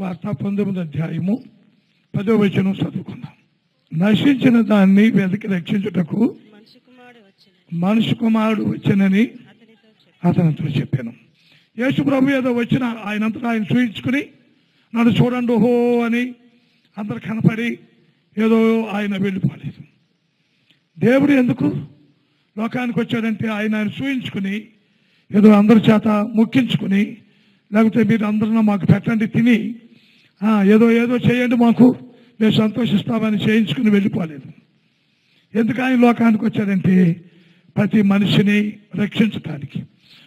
వార్త పంతొమ్మిది అధ్యాయము పదో వచనం చదువుకుందాం. నశించిన దాన్ని వెతికి రక్షించుటకు కుమారుడు మనుషు కుమారుడు వచ్చనని అతనితో చెప్పాను. యేసు ప్రభు ఏదో వచ్చిన ఆయనంతటా ఆయన చూయించుకుని నన్ను చూడండి ఓహో అని అందరు కనపడి ఏదో ఆయన వెళ్ళిపోలేదు. దేవుడు ఎందుకు లోకానికి వచ్చాడంటే ఆయన ఆయన చూయించుకుని ఏదో అందరి చేత ముక్కించుకుని లేకపోతే మీరు అందరూ మాకు పెట్టండి తిని ఏదో ఏదో చేయండి మాకు. మేము సంతోషిస్తామని చేయించుకుని వెళ్ళిపోలేదు. ఎందుకు ఆయన లోకానికి వచ్చారంటే ప్రతి మనిషిని రక్షించటానికి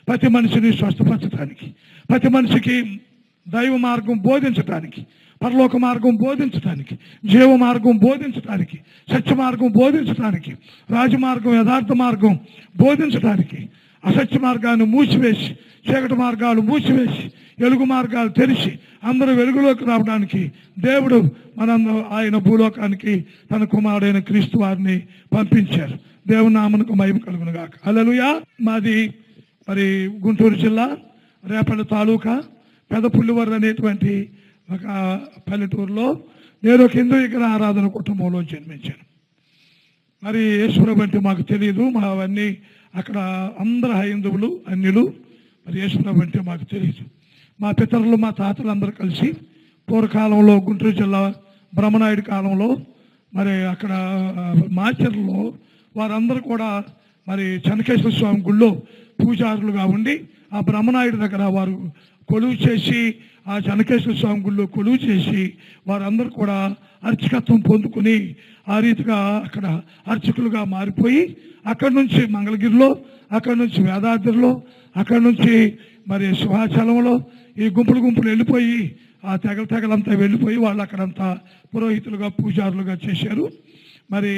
ప్రతి మనిషిని స్వస్థపరచడానికి ప్రతి మనిషికి దైవ మార్గం బోధించటానికి పరలోక మార్గం బోధించటానికి జీవ మార్గం బోధించటానికి సత్య మార్గం బోధించటానికి రాజమార్గం యథార్థ మార్గం బోధించటానికి అసత్య మార్గాన్ని మూసివేసి చీకటి మార్గాలు మూసివేసి వెలుగు మార్గాలు తెరిచి అందరూ వెలుగులోకి రావడానికి దేవుడు మనందరూ ఆయన భూలోకానికి తన కుమారుడైన క్రీస్తు వారిని పంపించారు. దేవుని నామనకు మైపు కలుగును గాక అలలుయా మాది మరి గుంటూరు జిల్లా రేపల్లి తాలూకా పెదపుల్లివర్ అనేటువంటి ఒక పల్లెటూరులో నేను ఒక హిందూ విగ్రహ ఆరాధన కుటుంబంలో జన్మించాను. మరి ఈశ్వరం అంటే మాకు తెలియదు మా అవన్నీ అక్కడ అందరు హైందువులు అన్యులు మరి యేసుప్రభు అంటే మాకు తెలియదు మా పితరులు మా తాతలు అందరూ కలిసి పూర్వకాలంలో గుంటూరు జిల్లా బ్రహ్మనాయుడు కాలంలో మరి అక్కడ మాచర్లో వారందరూ కూడా మరి చెనకేశ్వర స్వామి గుళ్ళో పూజారులుగా ఉండి ఆ బ్రహ్మనాయుడి దగ్గర వారు కొలువు చేసి ఆ జనకేశ్వర స్వామి గుళ్ళో కొలువు చేసి వారందరూ కూడా అర్చకత్వం పొందుకుని ఆ రీతిగా అక్కడ అర్చకులుగా మారిపోయి అక్కడి నుంచి మంగళగిరిలో అక్కడి నుంచి వేదాద్రిలో అక్కడి నుంచి మరి సింహాచలంలో ఈ గుంపులు గుంపులు వెళ్ళిపోయి ఆ తెగల తెగలంతా వెళ్ళిపోయి వాళ్ళు అక్కడంతా పురోహితులుగా పూజారులుగా చేశారు. మరి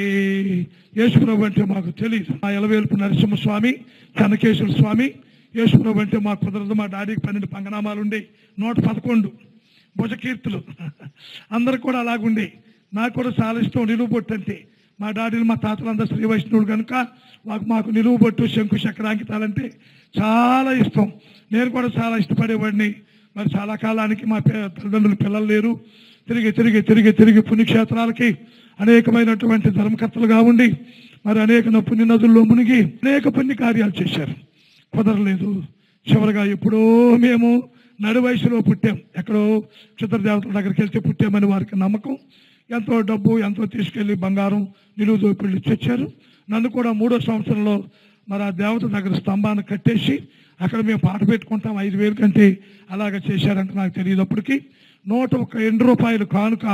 యేసుప్రభు అంటే మాకు తెలియదు ఆ ఎలవేలుపు నరసింహస్వామి చెన్నకేశ్వర స్వామి యేసుప్రభు అంటే మా కుదరదు మా డాడీకి పన్నెండు పంగనామాలు ఉండే నూట పదకొండు భుజకీర్తులు. అందరు కూడా అలాగుండే. నాకు కూడా చాలా ఇష్టం నిలువు బొట్టు అంటే. మా డాడీలు మా తాతలందరూ శ్రీ వైష్ణవుడు కనుక మాకు మాకు నిలువు బొట్టు శంకు చక్రాంకితాలంటే చాలా ఇష్టం. నేను కూడా చాలా ఇష్టపడేవాడిని. మరి చాలా కాలానికి మా తల్లిదండ్రులు పిల్లలు లేరు. తిరిగి తిరిగి తిరిగి తిరిగి పుణ్యక్షేత్రాలకి అనేకమైనటువంటి ధర్మకర్తలుగా ఉండి మరి అనేక పుణ్య నదుల్లో మునిగి అనేక పుణ్య కార్యాలు చేశారు. కుదరలేదు. చివరిగా ఎప్పుడో మేము నడు వయసులో పుట్టాం. ఎక్కడో చిత్రదేవతల దగ్గరికి వెళ్తే పుట్టామని వారికి నమ్మకం. ఎంతో డబ్బు ఎంతో తీసుకెళ్ళి బంగారం నిలువు దోపిళ్ళు తెచ్చారు. నన్ను కూడా మూడో సంవత్సరంలో మరి ఆ దేవత దగ్గర స్తంభాన్ని కట్టేసి అక్కడ మేము పాట పెట్టుకుంటాం. ఐదు వేలు కంటే అలాగ చేశారంటే నాకు తెలియదు అప్పటికి నూట ఒక ఎండు రూపాయలు కానుక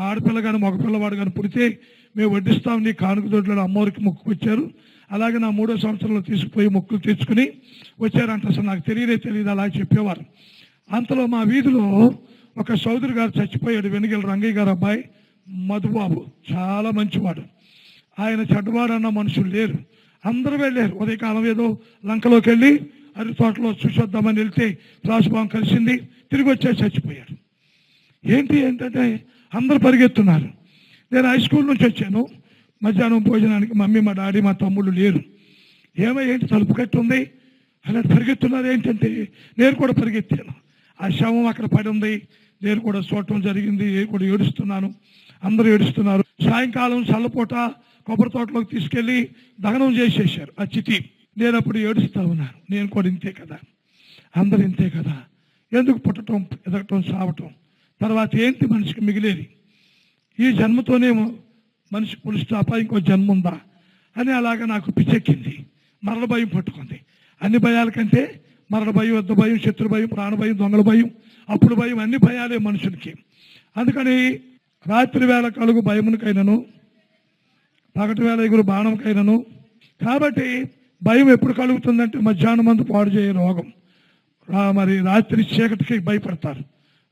ఆడపిల్ల కానీ మగపిల్లవాడు కానీ పుడితే మేము వడ్డిస్తాం. నీ కానుక దొడ్లలో అమ్మవారికి మొక్కుకొచ్చారు. అలాగే నా మూడో సంవత్సరంలో తీసుకుపోయి మొక్కులు తెచ్చుకుని వచ్చారంట అసలు నాకు తెలియదే తెలియదు అలా చెప్పేవారు. అంతలో మా వీధిలో ఒక సోదరు గారు చచ్చిపోయాడు వెనుగల రంగయ్య గారు అబ్బాయి మధుబాబు. చాలా మంచివాడు. ఆయన చెడ్డవాడు అన్న మనుషులు లేరు. అందరూ వెళ్ళారు. ఉదయకాలం ఏదో లంకలోకి వెళ్ళి అరి తోటలో చూసొద్దామని వెళ్తే రాజభవన్ కలిసింది తిరిగి వచ్చే చచ్చిపోయాడు. ఏంటి ఏంటంటే అందరూ పరిగెత్తున్నారు. నేను హై స్కూల్ నుంచి వచ్చాను. మధ్యాహ్నం భోజనానికి మమ్మీ మా డాడీ మా తమ్ముళ్ళు లేరు. ఏమో ఏంటి తలుపు కట్టి ఉంది అలా పరిగెత్తున్నారు ఏంటంటే నేను కూడా పరిగెత్తాను. ఆ శవం అక్కడ పడి ఉంది. నేను కూడా చూడటం జరిగింది. నేను కూడా ఏడుస్తున్నాను. అందరూ ఏడుస్తున్నారు. సాయంకాలం చల్లపూట కొబ్బరి తోటలోకి తీసుకెళ్ళి దహనం చేసేసారు ఆ చితి నేను అప్పుడు ఏడుస్తా ఉన్నాను. నేను కూడా ఇంతే కదా. అందరు ఇంతే కదా. ఎందుకు పుట్టడం ఎదగటం సావటం? తర్వాత ఏంటి మనిషికి మిగిలేది? ఈ జన్మతోనేమో మనిషి పులి స్టాపా ఇంకో జన్మ ఉందా? అని అలాగా నాకు పిచ్చెక్కింది. మరణ భయం పట్టుకుంది. అన్ని భయాల కంటే మరణ భయం యుద్ధ భయం శత్రు భయం ప్రాణ భయం దొంగల భయం అప్పుడు భయం అన్ని భయాలే మనుషునికి అందుకని రాత్రి వేళ కలుగు భయమునికైనను పగటి వేళ ఎగురు బాణంకైనను కాబట్టి భయం ఎప్పుడు కలుగుతుందంటే మధ్యాహ్నం మందు పాడు చేయ రోగం. మరి రాత్రి చీకటికి భయపడతారు.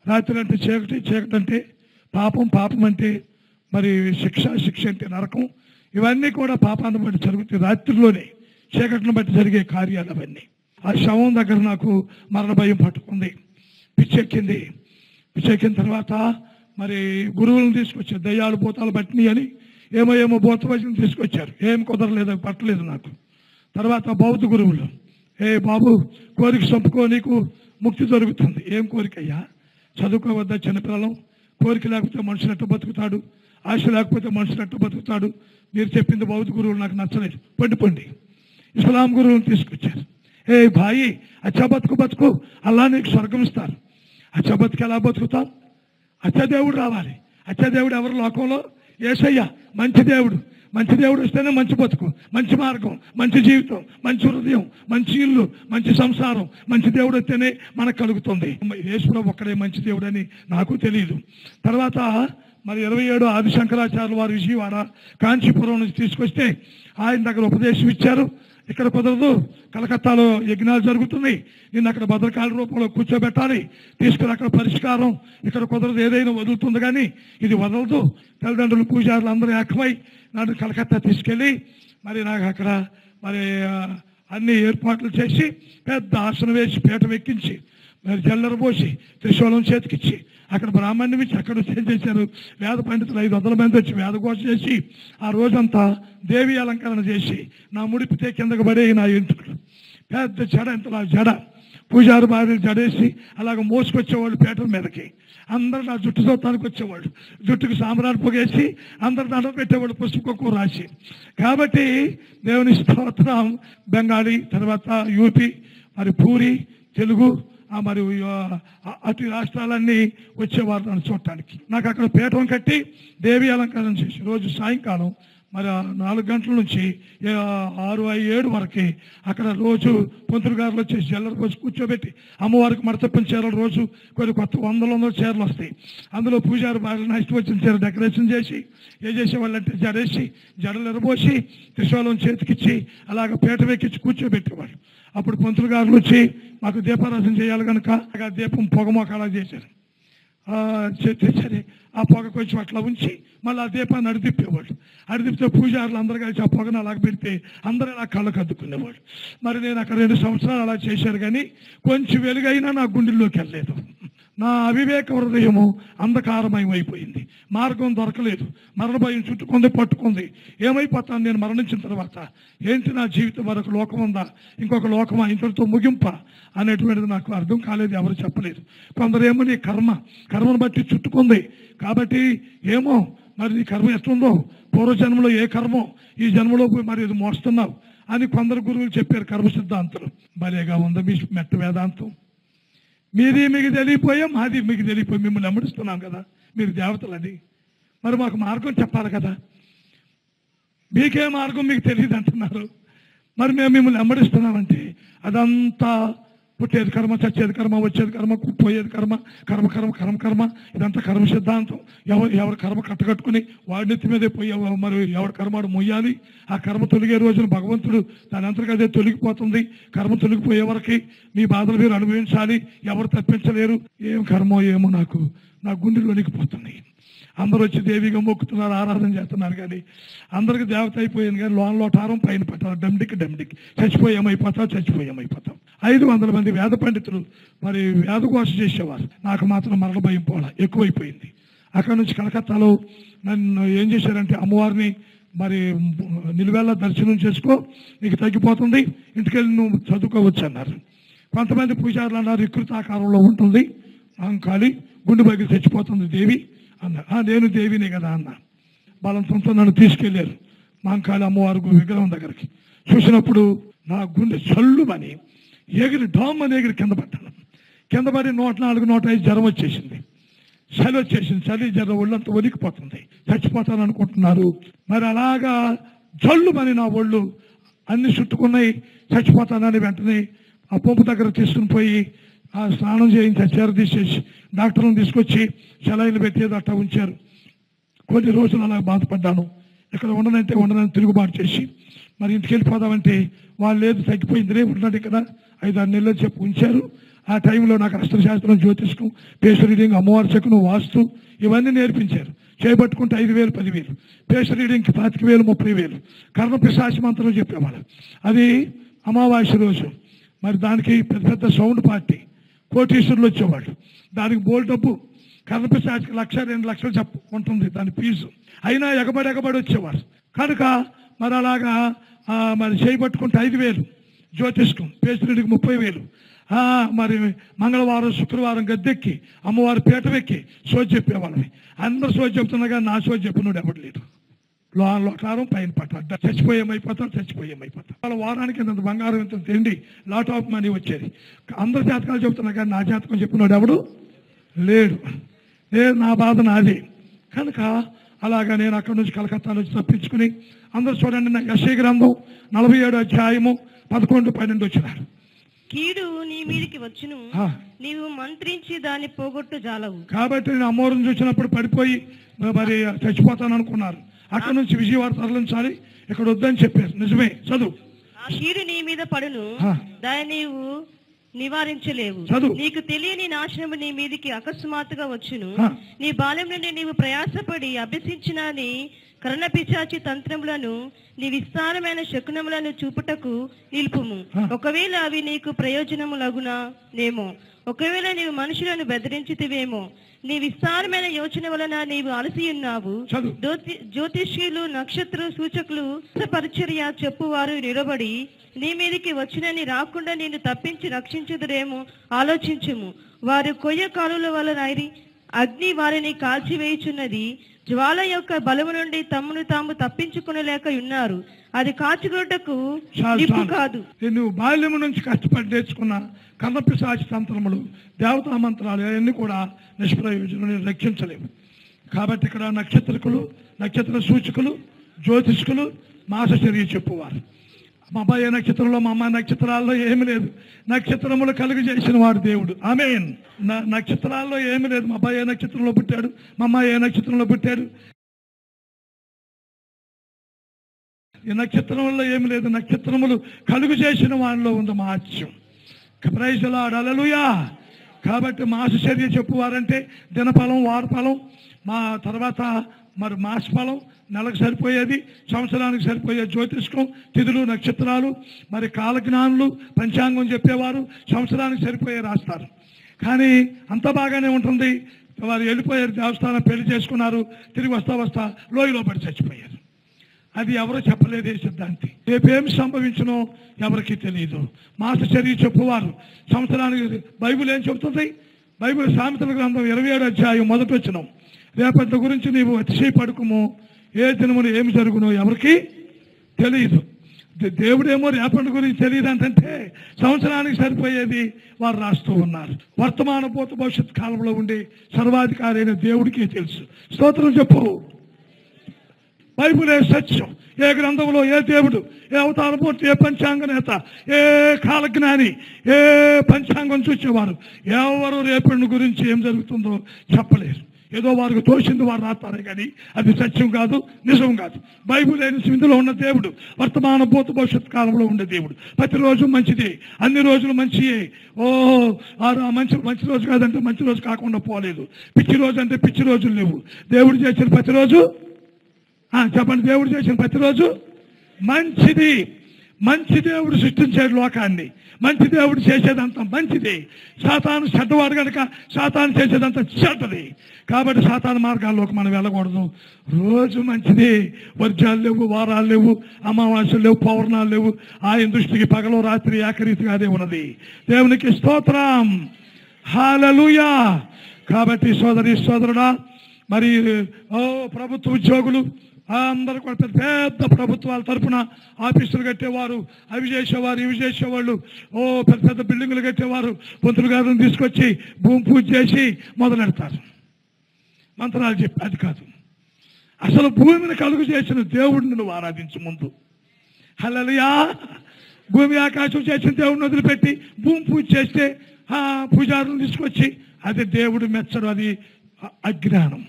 రాత్రి అంటే చీకటి చీకటి అంటే పాపం పాపం అంటే మరి శిక్ష శిక్ష అంటే నరకం ఇవన్నీ కూడా పాపాన్ని బట్టి జరుగుతాయి. రాత్రిలోనే చీకటిని బట్టి జరిగే కార్యాలు అవన్నీ. ఆ శవం దగ్గర నాకు మరణ భయం పట్టుకుంది. పిచ్చెక్కింది. పిచ్చెక్కిన తర్వాత మరి గురువులను తీసుకొచ్చారు. దయ్యాలు భూతాలు పట్టినాయి అని ఏమో ఏమో భూత వైద్యం తీసుకొచ్చారు. ఏం కుదరలేదు అవి పట్టలేదు నాకు. తర్వాత బౌద్ధ గురువులు ఏ బాబు కోరిక చంపుకో నీకు ముక్తి దొరుకుతుంది. ఏం కోరికయ్యా? చదువుకోవద్దా చిన్నపిల్లలం? కోరిక లేకపోతే మనుషులు ఎట్ట బతుకుతాడు? ఆశ లేకపోతే మనుషులు ఎట్ట బతుకుతాడు? మీరు చెప్పింది బౌద్ధ గురువులు నాకు నచ్చలేదు. పండి పండి. ఇస్లాం గురువుని తీసుకొచ్చారు. ఏ భాయి అచ్చా బతుకు బతుకు. అలా నీకు స్వర్గం ఇస్తారు. అచ్చా బతుకు ఎలా బతుకుతావు? అచ్చా దేవుడు రావాలి. అచ్చా దేవుడు ఎవరు లోకంలో? ఏసయ్య మంచి దేవుడు. మంచి దేవుడు వస్తేనే మంచి బతుకు మంచి మార్గం మంచి జీవితం మంచి హృదయం మంచి ఇల్లు మంచి సంసారం మంచి దేవుడు వస్తేనే మనకు కలుగుతుంది. యేసుప్రభు ఒక్కడే మంచి దేవుడు అని నాకు తెలియదు. తర్వాత మరి ఇరవై ఏడు ఆది శంకరాచార్యులు వారు విజయవాడ కాంచీపురం నుంచి తీసుకొస్తే ఆయన దగ్గర ఉపదేశం ఇచ్చారు. ఇక్కడ కుదరదు కలకత్తాలో యజ్ఞాలు జరుగుతున్నాయి. నిన్ను అక్కడ భద్రకాళి రూపంలో కూర్చోబెట్టాలి. తీసుకుని అక్కడ పరిష్కారం. ఇక్కడ కుదరదు ఏదైనా వదులుతుంది కానీ ఇది వదలదు. తల్లిదండ్రులు పూజారులు అందరూ ఏకమై నన్ను కలకత్తా తీసుకెళ్ళి మరి నాకు అక్కడ మరి అన్ని ఏర్పాట్లు చేసి పెద్ద ఆసనం వేసి పీఠం ఎక్కించి మరి జల్లర పోసి త్రిశూలం చేతికిచ్చి అక్కడ బ్రాహ్మణ్యం ఇచ్చి అక్కడ ఏం చేశారు. వేద పండితులు ఐదు వందల మంది వచ్చి వేదఘోష చేసి ఆ రోజంతా దేవి అలంకరణ చేసి నా ముడిపితే కిందకు పడే నా ఎంటుకలు పెద్ద జడ ఇంతలా జడ. పూజారి భార్య జడేసి అలాగ మోసుకొచ్చేవాళ్ళు పేటల మీదకి. అందరు నా జుట్టు చూడటానికి వచ్చేవాళ్ళు. జుట్టుకు సాంబ్రాన్ని పొగేసి అందరు దండం పెట్టేవాళ్ళు పుష్పకు రాసి. కాబట్టి దేవుని స్తోత్రం బెంగాలీ తర్వాత యూపీ మరి పూరి తెలుగు మరి అటు రాష్ట్రాలన్నీ వచ్చేవారు నన్ను చూడటానికి. నాకు అక్కడ పీఠం కట్టి దేవి అలంకరణ చేసి రోజు సాయంకాలం మరి నాలుగు గంటల నుంచి ఆరు ఏడు వరకు అక్కడ రోజు పొంతులు గారులు వచ్చి జల్లరు వచ్చి కూర్చోబెట్టి అమ్మవారికి మడతప్పని చీరలు రోజు కొన్ని కొత్త వందల వందల చీరలు వస్తాయి. అందులో పూజారి బాగా ఇష్టం వచ్చిన చీర డెకరేషన్ చేసి ఏం చేసేవాళ్ళంటే జడేసి జడలు ఎరబోసి త్రిశూలం చేతికిచ్చి అలాగ పీట వెక్కించి కూర్చోబెట్టేవాళ్ళు అప్పుడు పంతులు గారు వచ్చి మాకు దీపారాధన చేయాలి కనుక దీపం పొగమోక అలా చేశారు. ఆ, సరే ఆ పొగ కొంచెం అట్లా ఉంచి మళ్ళీ ఆ దీపాన్ని అడిదిప్పేవాళ్ళు. అడిదిప్పితే పూజారులు అందరూ కలిసి ఆ పొగను అలాగ పెడితే అందరూ అలా కళ్ళకు అద్దుకునేవాళ్ళు మరి నేను అక్కడ రెండు సంవత్సరాలు అలా చేశారు కానీ కొంచెం వెలుగైనా నా గుండెల్లోకి వెళ్ళలేదు. నా అవివేక హృదయము అంధకారమయం అయిపోయింది మార్గం దొరకలేదు. మరణ భయం చుట్టుకుంది పట్టుకుంది. ఏమైపోతాను నేను మరణించిన తర్వాత? ఏంటి నా జీవితం మరొక లోకం ఉందా? ఇంకొక లోకమా? ఇంతటితో ముగింప? అనేటువంటిది నాకు అర్థం కాలేదు ఎవరు చెప్పలేదు. కొందరేమో నీ కర్మ కర్మను బట్టి చుట్టుకుంది. కాబట్టి ఏమో మరి నీ కర్మ ఎట్లుందో? పూర్వజన్మలో ఏ కర్మో? ఈ జన్మలో పోయి మరి ఇది మోస్తున్నావు అని కొందరు గురువులు చెప్పారు కర్మ సిద్ధాంతులు భలేగా ఉంది మీ మెట్ట వేదాంతం. మీది మీకు తెలియపోయా మాది మీకు తెలియపోయి. మిమ్మల్ని అమ్మడిస్తున్నాం కదా. మీరు దేవతలని మరి మాకు మార్గం చెప్పాలి కదా. మీకే మార్గం మీకు తెలియదు అంటున్నారు. మరి మేము మిమ్మల్ని అమ్మడిస్తున్నామంటే అదంతా పుట్టేది కర్మ చచ్చేది కర్మ వచ్చేది కర్మ పోయేది కర్మ కర్మ కర్మ కర్మ కర్మ ఇదంతా కర్మ సిద్ధాంతం. ఎవరు ఎవరి కర్మ కట్టకట్టుకుని వాడి నెత్తి మీదే పోయి మరి ఎవరి కర్మడు మొయ్యాలి? ఆ కర్మ తొలిగే రోజున భగవంతుడు దాని అంతర్గతే తొలగిపోతుంది. కర్మ తొలగిపోయే వరకు మీ బాధలు మీరు అనుభవించాలి. ఎవరు తప్పించలేరు. ఏం కర్మో ఏమో నాకు నా గుండెలోనికి పోతున్నాయి. అందరూ వచ్చి దేవిగా మొక్కుతున్నారు ఆరాధన చేస్తున్నారు కానీ అందరికి దేవత అయిపోయింది కానీ లోన్ లోటారం పైన పెట్టారు డమ్డిక్ డమ్డిక్ చచ్చిపోయామైపోతాం చచ్చిపోయామైపోతాం ఐదు వందల మంది వేద పండితులు మరి వేదఘోష చేసేవారు. నాకు మాత్రం మరణ భయం పోలా ఎక్కువైపోయింది. అక్కడ నుంచి కలకత్తాలో నన్ను ఏం చేశారంటే అమ్మవారిని మరి నిలువెల్ల దర్శనం చేసుకో నీకు తగ్గిపోతుంది ఇంటికెళ్ళి నువ్వు చదువుకోవచ్చు అన్నారు. కొంతమంది పూజారులు అన్నారు వికృతాకారంలో ఉంటుంది అహంకాళి గుండె బగిలి చచ్చిపోతుంది దేవి అన్న "ఆ, నేను దేవినే కదా అన్న. బలంతంతో నన్ను తీసుకెళ్ళారు. మాంకాళి అమ్మవారి విగ్రహం దగ్గరికి. చూసినప్పుడు నా గుండె చల్లుమని ఎగిరి డామ్ అని ఎగిరి కింద పడ్డాను కింద పడి నూట నాలుగు నూట ఐదు జ్వరం వచ్చేసింది. చలి వచ్చేసింది. చలి జ్వరం ఒళ్ళంతా ఒలికిపోతుంది చచ్చిపోతాను అనుకుంటున్నారు. మరి అలాగా జల్లు మరి నా ఒళ్ళు. అన్ని చుట్టుకున్నాయి. చచ్చిపోతానని వెంటనే ఆ పంపు దగ్గర తీసుకుని పోయి ఆ స్నానం చేయించి ఆ చీర తీసేసి డాక్టర్లను తీసుకొచ్చి సెలైన్లు పెట్టేది అట్లా ఉంచారు. కొన్ని రోజులు అలా బాధపడ్డాను. ఇక్కడ ఉండనంటే ఉండనని తిరుగుబాటు చేసి మరి ఇంటికి వెళ్ళిపోదామంటే వాళ్ళు లేదు తగ్గిపోయింది ఉన్నాడు ఇక్కడ ఐదు ఆరు నెలలు చెప్పి ఉంచారు. ఆ టైంలో నాకు అష్టశాస్త్రం జ్యోతిష్కం పేష రీడింగ్ అమ్మవారి చెక్కును వాస్తు ఇవన్నీ నేర్పించారు. చేపట్టుకుంటే ఐదు వేలు పదివేలు పేష రీడింగ్కి పాతిక వేలు ముప్పై వేలు. కర్ణ పిశాచి మంత్రం చెప్పేవాళ్ళు అది అమావాస్య రోజు. మరి దానికి పెద్ద పెద్ద సౌండ్ పార్టీ. కోటీశ్వరులు వచ్చేవాళ్ళు. దానికి బోల్ డబ్బు. కర్ణపిశాచికి లక్ష రెండు లక్షలు చెప్ప ఉంటుంది దాని ఫీజు. అయినా ఎగబడి ఎగబడి వచ్చేవారు. కనుక మరి అలాగా మరి చేయి పట్టుకుంటే ఐదు వేలు జ్యోతిష్కం పేసిరెడ్డికి ముప్పై వేలు. మరి మంగళవారం శుక్రవారం గద్దెక్కి అమ్మవారి పీఠమెక్కి సోది చెప్పేవాళ్ళని అందరు సోది చెప్తున్నా కానీ నా సోది చెప్పినోడు ఎవడు లేడు. లోన లోటారం పైన పట్టాడు చచ్చిపోయేమైపోతాం చచ్చిపోయేమైపోతాం వాళ్ళ వారానికి ఇంత బంగారం ఇంత తిండి లాట్ ఆఫ్ మనీ వచ్చేది. అందరి జాతకాలు చెప్తున్నా కానీ నా జాతకం చెప్పినోడు ఎవడు లేడు. లేదు నా బాధ నాది. కనుక అలాగా నేను అక్కడి నుంచి కలకత్తా నుంచి తప్పించుకుని అందరూ చూడండి నా యశయ గ్రంథం నలభై ఏడు అధ్యాయము పదకొండు పన్నెండు వచ్చినారు. కీడు నీ మీదికి వచ్చును. నీవు మంత్రించి దాన్ని పోగొట్టు జాలవు. కాబట్టి నేను అమ్మవారిని చూసినప్పుడు పడిపోయి మరి చచ్చిపోతాను అనుకున్నారు. అక్కడ నుంచి విజయవాడ తరలించాలి. ఇక్కడ వద్దని చెప్పారు. నిజమే చదువు. ఆ కీడు నీ మీద పడును. దాన్ని నీవు నివారించలేవు. నీకు తెలియని నాశనము నీ మీదికి అకస్మాత్తుగా వచ్చును. నీ బాల్యం నుండి నీవు ప్రయాసపడి అభ్యసించిన నీ కర్ణపిచాచి తంత్రములను నీ విస్తారమైన శకునములను చూపుటకు నిలుపుము. ఒకవేళ అవి నీకు ప్రయోజనములగునా నేమో. ఒకవేళ నీవు మనుషులను బెదిరించితివేమో. నీ విస్తారమైన యోచన వలన నీవు అలసి ఉన్నావు చదువు. జ్యోతి- జ్యోతిష్యులు నక్షత్ర సూచకులు పరిచర్య చెప్పువారు నిలబడి నీ మీదికి వచ్చినని రాకుండా నేను తప్పించి రక్షించుదురేమో ఆలోచించుము. వారు కొయ్య కాలుల వలన అగ్ని వారిని కాల్చివేయుచున్నది. జ్వాల యొక్క బలము నుండి తమ్మును తాము తప్పించుకునలేక ఉన్నారు. అది చాలు కాదు. నువ్వు బాల్యము నుంచి కష్టపడి నేర్చుకున్న కన్నపిశాచి తంత్రములు దేవతా మంత్రాలు అవన్నీ కూడా నిష్ప్రయోజనం నేను రక్షించలేవు కాబట్టి ఇక్కడ నక్షత్రకులు నక్షత్ర సూచకులు జ్యోతిష్కులు మాసచర్య చెప్పువారు. మా అబ్బాయి నక్షత్రంలో మా అమ్మాయి నక్షత్రాల్లో ఏమి లేదు. నక్షత్రములు కలుగు చేసిన వాడు దేవుడు. ఆమె నక్షత్రాల్లో ఏమి లేదు. మా అబ్బాయి ఏ నక్షత్రంలో పుట్టాడు? మా అమ్మాయి ఏ నక్షత్రంలో పుట్టాడు? ఈ నక్షత్రంలో ఏమి లేదు. నక్షత్రములు కలుగు చేసిన వాడిలో ఉంది మహాత్యం ప్రైజలాడలలుయా కాబట్టి మాస చర్య చెప్పువారంటే దినఫలం వారఫలం. మా తర్వాత మరి మాస ఫలం నెలకు సరిపోయేది సంవత్సరానికి సరిపోయే జ్యోతిష్కం తిథులు నక్షత్రాలు మరి కాలజ్ఞానులు పంచాంగం చెప్పేవారు సంవత్సరానికి సరిపోయే రాస్తారు. కానీ అంత బాగానే ఉంటుంది. వారు వెళ్ళిపోయారు దేవస్థానం పెళ్ళి చేసుకున్నారు తిరిగి వస్తా వస్తా లోయలో పడి చచ్చిపోయారు. అది ఎవరో చెప్పలేదే సిద్ధాంతి. రేపేమి సంభవించనో ఎవరికి తెలియదు. మాస్టర్ చర్య చెప్పువారు సంవత్సరానికి బైబుల్ ఏం చెబుతుంది? బైబిల్ సామెతల గ్రంథం ఇరవై ఏడు అధ్యాయం మొదటి వచ్చినాం రేపటి గురించి నీవు అతిశయపడుకుము. ఏ దినమును ఏమి జరుగునో ఎవరికి తెలియదు దేవుడేమో రేపటి గురించి తెలియదు అంటే సంవత్సరానికి సరిపోయేది వారు రాస్తూ ఉన్నారు. వర్తమాన పోత భవిష్యత్ కాలంలో ఉండే సర్వాధికారి అయిన దేవుడికే తెలుసు. స్తోత్రం చెప్పు. బైబులే సత్యం ఏ గ్రంథంలో ఏ దేవుడు ఏ అవతారమూర్తి ఏ పంచాంగ నేత ఏ కాలజ్ఞాని ఏ పంచాంగం చూసేవారు. ఎవరు రేపటి గురించి ఏం జరుగుతుందో చెప్పలేరు. ఏదో వారికి తోచింది వారు రాస్తారే కానీ అది సత్యం కాదు నిజం కాదు. బైబుల్ అయిన ఇందులో ఉన్న దేవుడు వర్తమాన భూత భవిష్యత్ కాలంలో ఉండే దేవుడు. ప్రతిరోజు మంచిదే అన్ని రోజులు మంచియే. ఓ మంచి మంచి రోజు కాదంటే మంచి రోజు కాకుండా పోలేదు. పిచ్చి రోజు అంటే పిచ్చి రోజులు లేవు. దేవుడు చేసిన ప్రతిరోజు చెప్పండి దేవుడు చేసిన ప్రతిరోజు మంచిది. మంచి దేవుడు సృష్టించాడు లోకాన్ని. మంచి దేవుడు చేసేదంతా మంచిది. సాతాను చెడ్డవాడు కనుక సాతాను చేసేదంతా చెడ్డది. కాబట్టి సాతాను మార్గాల్లోకి మనం వెళ్ళకూడదు. రోజు మంచిది. వర్జాలు లేవు వారాలు లేవు అమావాస్యలు లేవు పౌర్ణాలు లేవు. ఆయన దృష్టికి పగలు రాత్రి ఏకరీతిగానే అదే ఉన్నది. దేవునికి స్తోత్రం. హాలలుయా కాబట్టి సోదరి సోదరుడా మరి ఓ ప్రభుత్వ ఉద్యోగులు అందరూ కూడా పెద్ద పెద్ద ప్రభుత్వాల తరపున ఆఫీసులు కట్టేవారు అవి చేసేవారు ఇవి చేసేవాళ్ళు. ఓ పెద్ద పెద్ద బిల్డింగులు కట్టేవారు. పొంతులు గారిని తీసుకొచ్చి భూమి పూజ చేసి మొదలెడతారు మంత్రాలు చెప్పి అది కాదు. అసలు భూమిని కలుగు చేసిన దేవుడిని నువ్వు ఆరాధించు ముందు. హలలియా భూమి ఆకాశం చేసిన దేవుడిని వదిలిపెట్టి భూమి పూజ చేస్తే ఆ పూజారులను తీసుకొచ్చి అది దేవుడు మెచ్చడు అది అజ్ఞానం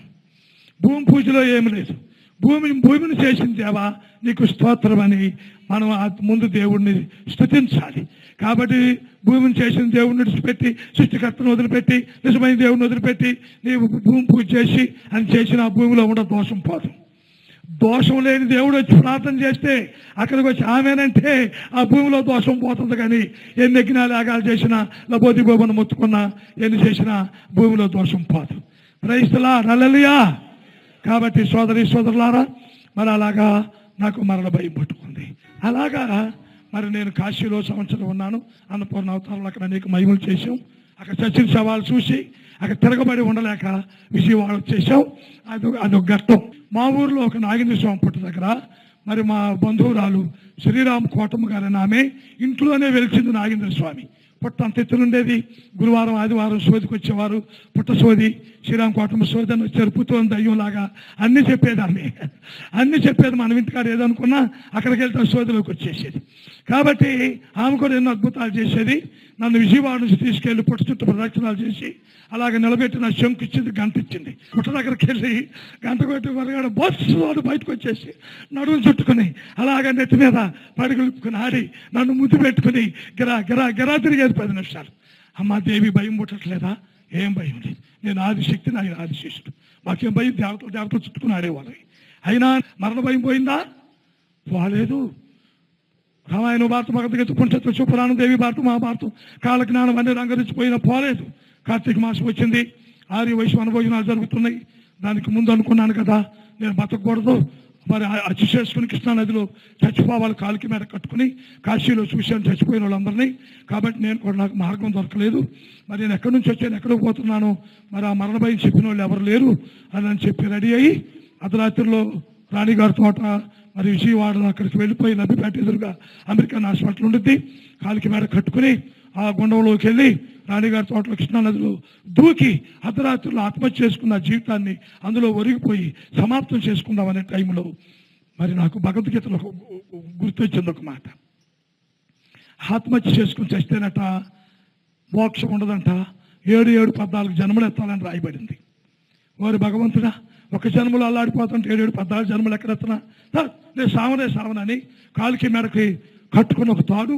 భూమి పూజలో ఏమి లేదు. భూమిని భూమిని చేసిన దేవా నీకు స్తోత్రం అని మనం ఆ ముందు దేవుడిని స్థుతించాలి కాబట్టి భూమిని చేసిన దేవుడిని విడిచిపెట్టి సృష్టికర్తను వదిలిపెట్టి నిజమైన దేవుడిని వదిలిపెట్టి నీవు భూమి పూజ చేసి అని చేసిన ఆ భూమిలో ఉన్న దోషం పోదు. దోషం లేని దేవుడు వచ్చి ప్రార్థన చేస్తే అక్కడికి వచ్చి ఆమెనంటే ఆ భూమిలో దోషం పోతుంది కానీ ఎన్ని యజ్ఞాలు యాగాలు చేసినా లబోది బోబను ముత్తుకున్నా ఎన్ని చేసినా భూమిలో దోషం పోదు. క్రైస్తలా నల్లలియా కాబట్టి సోదరి సోదరులారా మరి అలాగా నాకు మరణ భయం పట్టుకుంది. అలాగా మరి నేను కాశీలో సంవత్సరం ఉన్నాను అన్నపూర్ణ అవతారంలో అక్కడ అనేక మహిమలు చేశాం. అక్కడ చచ్చిన సవాలు చూసి అక్కడ తిరగబడి ఉండలేక విజయవాడ వచ్చేసాం అది అదొక ఘట్టం. మా ఊర్లో ఒక నాగేంద్ర స్వామి పుట్ట దగ్గర మరి మా బంధువురాలు శ్రీరామ్ కోటమ్మ గారి ఆమె ఇంట్లోనే వెలిచింది నాగేంద్ర స్వామి. పుట్ట అంత ఎత్తునుండేది గురువారం ఆదివారం సోదికి వచ్చేవారు. పుట్ట సోది శ్రీరామ్ కోటమ్మ సోది అని వచ్చారు. పుత్రం దయ్యంలాగా అన్నీ చెప్పేది ఆమె చెప్పేది మనం ఇంటికాడ ఏదనుకున్నా అక్కడికి వెళ్తే ఆ సోదిలోకి వచ్చేసేది. కాబట్టి ఆమె కూడా ఎన్నో అద్భుతాలు చేసేది. నన్ను విజయవాడ నుంచి తీసుకెళ్ళి పుట్ట చుట్టూ ప్రదక్షిణాలు చేసి అలాగే నిలబెట్టి నా శంకు ఇచ్చింది గంట ఇచ్చింది. పుట్ట దగ్గరికి వెళ్ళి గంట కొట్టి వరగాడ బస్సు బయటకు వచ్చేసి నడుము చుట్టుకుని అలాగ నెత్తి మీద పడుగులుపుకుని ఆడి నన్ను ముద్దు పెట్టుకుని గిరా గిరా గిరా తిరిగేది. పది నిమిషాలు. అమ్మ దేవి భయం పుట్టట్లేదా? ఏం భయం లేదు. నేను ఆదిశక్తి నా ఆదిశేషుడు. మాకేం భయం? దేవతలు దేవతలు చుట్టుకుని ఆడేవాళ్ళు. అయినా మరణ భయం పోయిందా? పోలేదు. రామాయణ భారత భగవద్గీత పుణ్యత్వ సుపురాణం దేవి భారతం మహాభారతం కాలజ్ఞానం అన్ని రంగరించిపోయిన పోలేదు. కార్తీక మాసం వచ్చింది. ఆర్య వయసు అనుభోజనాలు జరుగుతున్నాయి. దానికి ముందు అనుకున్నాను కదా నేను బతకూడదు మరి అచ్చు చేసుకుని కృష్ణా నదిలో చచ్చిపోవాలి కాలికి మీద కట్టుకుని కాశీలో చూశాను చచ్చిపోయిన వాళ్ళందరినీ. కాబట్టి నేను కూడా నాకు మార్గం దొరకలేదు. మరి నేను ఎక్కడి నుంచి వచ్చాను ఎక్కడికి పోతున్నాను మరి ఆ మరణ భయం చెప్పిన వాళ్ళు ఎవరు లేరు అని అని చెప్పి రెడీ అయ్యి అర్ధరాత్రిలో రాణిగారి తోట మరి విజయవాడలో అక్కడికి వెళ్ళిపోయి నబ్బిపేట ఎదురుగా అమెరికన్ హాస్పిటల్ ఉండిద్ది. కాలికి మేడ కట్టుకుని ఆ గుండంలోకి వెళ్ళి రాణిగారి తోటలో కృష్ణానదిలో దూకి అర్ధరాత్రులు ఆత్మహత్య చేసుకున్న జీవితాన్ని అందులో ఒరిగిపోయి సమాప్తం చేసుకుందామనే టైంలో మరి నాకు భగవద్గీతలో ఒక గుర్తొచ్చింది ఒక మాట. ఆత్మహత్య చేసుకుని చస్తేనట మోక్షం ఉండదంట. ఏడు ఏడు పద్నాలుగు జన్మలు ఎత్తాలని రాయబడింది. వారు భగవంతుడా ఒక జన్మలో అల్లాడిపోతుంటే ఏడు ఏడు పద్నాలుగు జన్మలు ఎక్కడెత్తనా సార్ నేను సావనే సావనని కాలికి మెడకి కట్టుకుని ఒక తాడు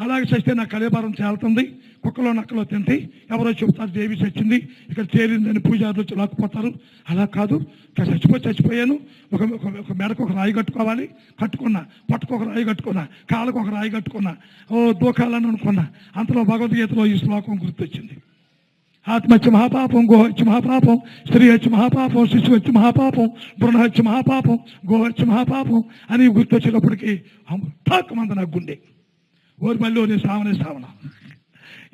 అలాగే చస్తే నా కలేబారం తేలుతుంది కుక్కలో నక్కలో తింటే ఎవరో చెబుతారు దేవి చచ్చింది ఇక్కడ తేలిందని పూజారులు లాక్కుపోతారు. అలా కాదు ఇక్కడ చచ్చిపోయి చచ్చిపోయాను. ఒక ఒక- మెడకు ఒక రాయి కట్టుకోవాలి. కట్టుకున్నా పట్టుకు ఒక రాయి కట్టుకున్నా కాళ్ళకు ఒక రాయి కట్టుకున్నా ఓ దూకాలని అనుకున్నా అంతలో భగవద్గీతలో ఈ శ్లోకం గుర్తొచ్చింది. ఆత్మహత్య మహాపాపం గోహత్య మహాపాపం స్త్రీ హత్య మహాపాపం శిశు హత్య మహాపాపం బృణహత్య మహాపాపం గోహత్య మహాపాపం అని గుర్తొచ్చేటప్పటికి ఠాక్ మంద నా గుండె. ఓరి మళ్ళీ నేను సావనే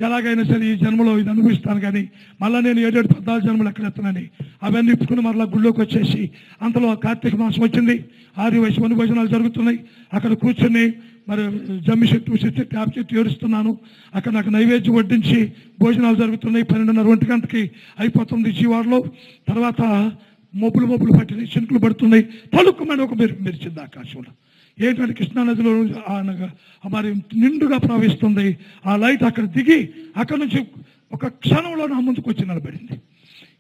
ఎలాగైనా సరే ఈ జన్మలో ఇది అనుభవిస్తాను కానీ మళ్ళీ నేను ఏడేడు పద్నాలుగు జన్మలు ఎక్కడ ఎత్తానని అవన్నీ ఇప్పుకుని మరలా గుళ్ళోకి వచ్చేసి అంతలో కార్తీక మాసం వచ్చింది. ఆది వయసు వన భోజనాలు జరుగుతున్నాయి. అక్కడ కూర్చొని మరి జమ్మి చెట్టు చెట్టు ట్యాప్ చెట్టు ఏడుస్తున్నాను అక్కడ నాకు నైవేద్యం వడ్డించి భోజనాలు జరుగుతున్నాయి. పన్నెండున్నర ఒంటి గంటకి అయిపోతుంది జీవాడలో. తర్వాత మొబ్బులు మొబ్బులు పట్టినాయి చినుకులు పడుతున్నాయి. తలుక్కుమని ఒక మెరుపు మెరిచింది ఆకాశంలో. ఏంటంటే కృష్ణానదిలో మరి నిండుగా ప్రవహిస్తుంది. ఆ లైట్ అక్కడ దిగి అక్కడ నుంచి ఒక క్షణంలో నా ముందుకు వచ్చి నిలబడింది.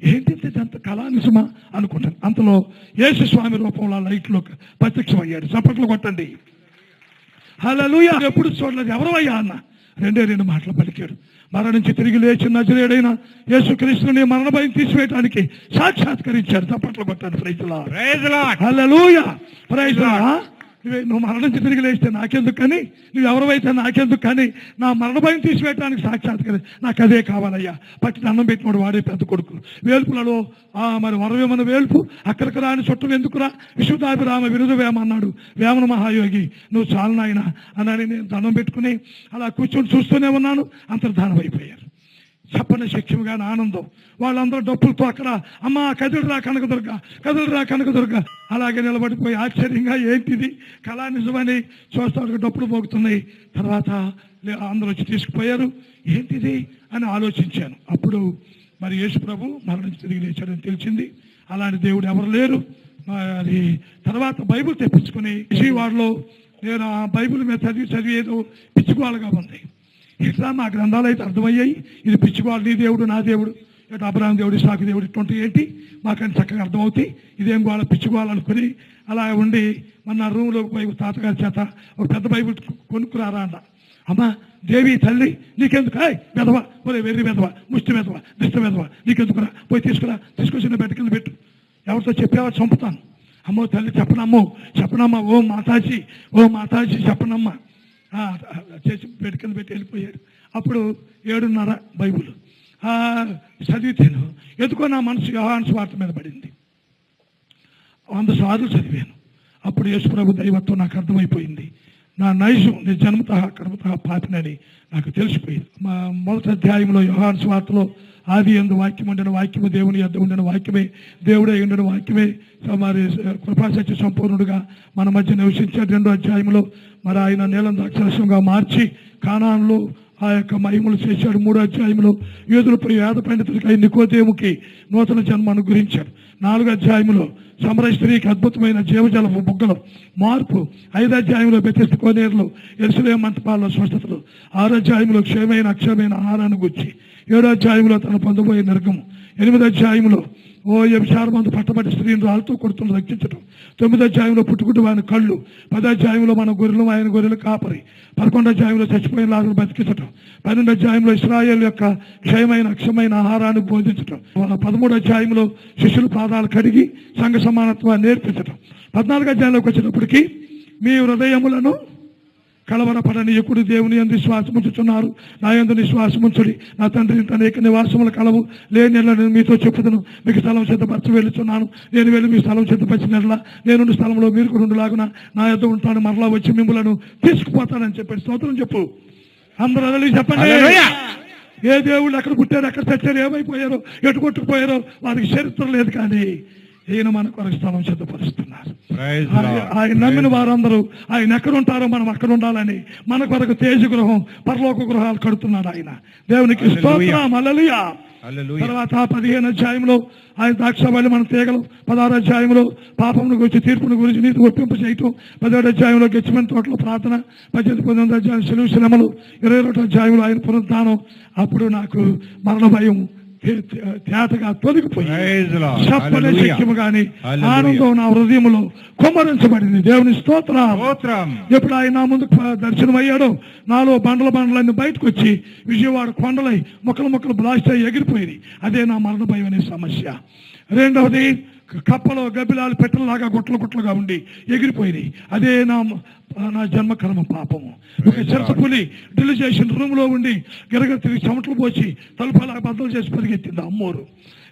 ఏంటి అంత కళానిసమా అనుకుంటాను. అంతలో యేసు స్వామి రూపంలో ఆ లైట్లో ప్రత్యక్షమయ్యాడు. చప్పట్లు కొట్టండి. హల్లెలూయా! ఎప్పుడు చూడలేదు. ఎవరవయ్యా అన్న? రెండే రెండు మాటలు పలికాడు. మరణించి తిరిగి లేచి నజరేడైన యేసుక్రీస్తుని మరణ భయం తీసివేయడానికి సాక్షాత్కరించాడు. చప్పట్లు కొట్టాడు. ప్రైజ్లా praise lord. Hallelujah! Praise lord. నువ్వే నువ్వు మరణించి తిరిగి లేస్తే నాకెందుకు కానీ? నువ్వు ఎవరైతే నాకెందుకు కానీ నా మరణ భయం తీసివేయడానికి సాక్షాత్కరి నాకు అదే కావాలయ్యా. పట్టిన అన్నం పెట్టినోడు వాడే పెద్ద కొడుకు. వేల్పులలో ఆ మరి వరవేమన వేల్పు అక్కడికి రాని చుట్టం ఎందుకురా? విశ్వదాభిరామ విరుద వేమ అన్నాడు. వేమన మహాయోగి నువ్వు చాలు నాయన అని నేను దండం పెట్టుకుని అలా కూర్చొని చూస్తూనే ఉన్నాను. అంతర్ధానం అయిపోయారు. చెప్పని శక్యముగా ఆనందం వాళ్ళందరూ డప్పులతో అక్కడ అమ్మ కదిలిరా కనకదుర్గ కదిలిరా కనకదుర్గ అలాగే నిలబడిపోయి ఆశ్చర్యంగా ఏంటిది? కళా నిజమని చూస్తాడు డప్పులు పోగుతున్నాయి. తర్వాత అందరూ వచ్చి తీసుకుపోయారు. ఏంటిది? అని ఆలోచించాను. అప్పుడు మరి యేసు ప్రభు మరణించి తిరిగి లేచాడని తెలిసింది. అలాంటి దేవుడు ఎవరు లేరు. మరి తర్వాత బైబిల్ తెప్పించుకుని విజయవాడలో నేను ఆ బైబిల్ మీద చదివి చదివి ఏదో పిచ్చుకోవాలిగా ఉంది. ఇట్లా మా గ్రంథాలు అయితే అర్థమయ్యాయి. ఇది పిచ్చివాడు నీ దేవుడు నా దేవుడు. ఇటు అబ్రాహం దేవుడు సాకు దేవుడు ఇటువంటి ఏంటి? మాకని చక్కగా అర్థమవుతాయి. ఇదేం గోళ పిచ్చుకోవాలనుకుని అలా ఉండి మన రూమ్లో పోయి తాతగారి చేత ఒక పెద్ద బైబిల్ కొనుక్కురారా అన్న అమ్మా దేవి తల్లి నీకెందుకు? హాయ్ మెదవ పోలే వెర్రి మెదవ ముష్టి మెదవ దిష్ట మెదవ నీకెందుకురా? పోయి తీసుకురా తీసుకొచ్చిన బెడ్ కింద పెట్టు. ఎవరితో చెప్పేవా చంపుతాను. అమ్మో తల్లి చెప్పనమ్మో చెప్పనమ్మా ఓ మాతాజీ ఓ మాతాజీ చెప్పనమ్మా. చేసి పెట్టుకుని పెట్టి వెళ్ళిపోయాడు. అప్పుడు ఏడున్నర బైబుల్. చదివితేను ఎందుకో నా మనసు యోహాన్ స్వార్థ మీద పడింది. వంద సార్లు చదివాను. అప్పుడు యేసుప్రభు దైవత్వం నాకు అర్థమైపోయింది. నా నైజం నీ జన్మత కర్మత పాపినని నాకు తెలిసిపోయింది. మా మొదటి అధ్యాయంలో యోహాన్ స్వార్తలో ఆది ఎందు వాక్యం ఉండిన వాక్యము దేవుని యొద్ద ఉండిన వాక్యమే దేవుడే ఉండిన వాక్యమే మరి కృపాసత్య సంపూర్ణుడుగా మన మధ్య నివసించే రెండో అధ్యాయంలో మరి ఆయన నీలం దాక్షరస్యంగా మార్చి కానాన్లో ఆ యొక్క మహిమలు చేశాడు మూడో అధ్యాయంలో యోధులపై వేద పండితుడికి నికోదేముకి నూతన జన్మ అనుగ్రహించాడు. నాలుగో అధ్యాయంలో సమర స్త్రీకి అద్భుతమైన జీవజల బుగ్గలు. మార్పు. ఐదో అధ్యాయంలో బెతెస్త కోనేరులు ఎరుసలే మంతపాల్లో స్వస్థతలు ఆరో అధ్యాయంలో క్షేమైన అక్షయమైన ఆహారాన్ని గుర్చి. ఏడో అధ్యాయంలో తన పొందబోయే నిర్గము ఎనిమిదో అధ్యాయంలో ఓ విచారమందు పట్టబడి స్త్రీని రాళ్ళతో కొడుతున్న రక్షించడం తొమ్మిదో అధ్యాయంలో పుట్టుకుంటూ ఆయన కళ్ళు పదో అధ్యాయంలో మన గొర్రెలు ఆయన గొర్రెలు కాపరి. పదకొండో అధ్యాయంలో చచ్చిపోయిన లాగా బతికించడం పన్నెండు అధ్యాయంలో ఇస్రాయేల్ యొక్క క్షయమైన అక్షమైన ఆహారాన్ని బోధించడం పదమూడు అధ్యాయంలో శిష్యులు పాదాలు కడిగి సంఘ సమానత్వాన్ని నేర్పించడం పద్నాలుగు అధ్యాయంలోకి వచ్చేటప్పటికి మీ హృదయములను కలవరపడని ఎప్పుడు దేవుని ఎందు విశ్వాసం ఉంచుతున్నారు నా ఎందు విశ్వాసం ఉంచుడి. నా తండ్రి ఇంత అనేక నివాసములు కలవు. లేని నేను మీతో చెప్పుదును. మీకు స్థలం సిద్ధపరచి వెళుతున్నాను నేను వెళ్ళి మీ స్థలం సిద్ధపరిచిన ఎడల నేనున్న స్థలంలో మీరు కూడా ఉండలాగున నా యొద్ద ఉంటాను. మరలా వచ్చి మిమ్మలను తీసుకుపోతానని చెప్పి స్తోత్రం చెప్పు. అందరూ చెప్పండి. ఏ దేవుళ్ళు ఎక్కడ పుట్టారు ఎక్కడ చచ్చారు ఏమైపోయారో ఎటు కొట్టుకుపోయారో వారికి చరిత్ర లేదు కానీ ఈయన మన కొరకు స్థలం సిద్ధపరుస్తున్నారు. ఆయన- నమ్మిన వారందరూ ఆయన ఎక్కడ ఉంటారో మనం అక్కడ ఉండాలని మన కొరకు తేజ గృహం పరలోక గృహాలు కడుతున్నాడు ఆయన. దేవునికి. స్తోత్రం. Hallelujah. తర్వాత పదిహేను అధ్యాయంలో ఆయన ద్రాక్షబలి మన తీగలు పదహారు అధ్యాయంలో పాపమును గురించి తీర్పును గురించి నీతి ఒప్పింపు చేయటం పదిహేడు అధ్యాయంలో గెచ్చిమైన తోటలో ప్రార్థన పద్దెనిమిది పంతొమ్మిది అధ్యాయం సెలవు శ్రమలు ఇరవై ఒకటి అధ్యాయంలో ఆయన పునరుద్ధానం. అప్పుడు నాకు మరణ భయం తేటగా తొలగిపోయి. చెప్పని. శక్యము Hallelujah. ఆనందం నా హృదయంలో కుమ్మరించబడింది దేవుని స్తోత్రం ఎప్పుడు ఆయన ముందుకు ప- దర్శనం అయ్యాడో నాలో బండల బండలన్నీ బయటకు వచ్చి విజయవాడ కొండలై ముక్కలు ముక్కలు బ్లాస్ట్ అయ్యి ఎగిరిపోయింది అదే నా మరణ భయం అనే సమస్య రెండవది కప్పలో గబ్బిలాలు పెట్టలలాగా గుట్టలు గుట్టలుగా ఉండి ఎగిరిపోయింది అదే నా నా జన్మకర్మ పాపము. ఒక చిరసపులి డ్రిల్ చేసిన రూమ్లో ఉండి గిరగ తిరిగి చెమటలు పోసి తలుపులా బద్దలు చేసి పరిగెత్తింది అమ్మోరు.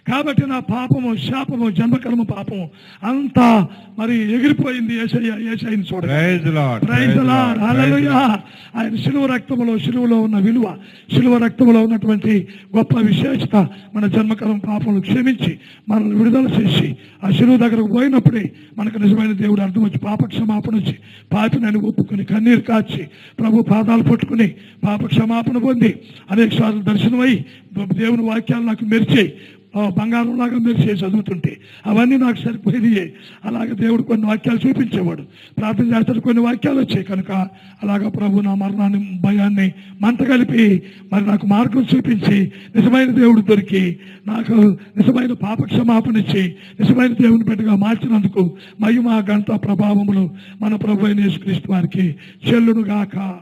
కాబట్టి నా పాపము శాపము జన్మకర్మ పాపము అంతా మరి ఎగిరిపోయింది ఏసయ్య చూడండి. హల్లెలూయా ఆయన శిలువ రక్తములో శిలువలో ఉన్న విలువ శిలువ రక్తములో ఉన్నటువంటి గొప్ప విశేషత మన జన్మకరం పాపములు క్షమించి మనల్ని విడుదల చేసి ఆ శిలువ దగ్గరకు పోయినప్పుడే మనకు నిజమైన దేవుడు అర్థం వచ్చి పాప క్షమాపణ వచ్చి పాపినని ఒప్పుకొని కన్నీరు కాచి ప్రభు పాదాలు పట్టుకుని పాప క్షమాపణ పొంది అనేక సార్లు దర్శనమై దేవుని వాక్యాలు నాకు మెరిచాయి. బంగారంలాగా బంగారం లాగా మెరిసే చదువుతుంటే అవన్నీ నాకు సరిపోయినాయి. అలాగే దేవుడు కొన్ని వాక్యాలు చూపించేవాడు. ప్రార్థన చేస్తాడు కొన్ని వాక్యాలు వచ్చాయి. కనుక అలాగా ప్రభు నా మరణాన్ని భయాన్ని మంట కలిపి మరి నాకు మార్గం చూపించి నిజమైన దేవుడు దొరికి నాకు నిజమైన పాప క్షమాపణ ఇచ్చి నిజమైన దేవుని బిడ్డగా మార్చినందుకు మహిమ గంట ప్రభావములు మన ప్రభు అయిన యేసుక్రీస్తు వారికి చెల్లును గాక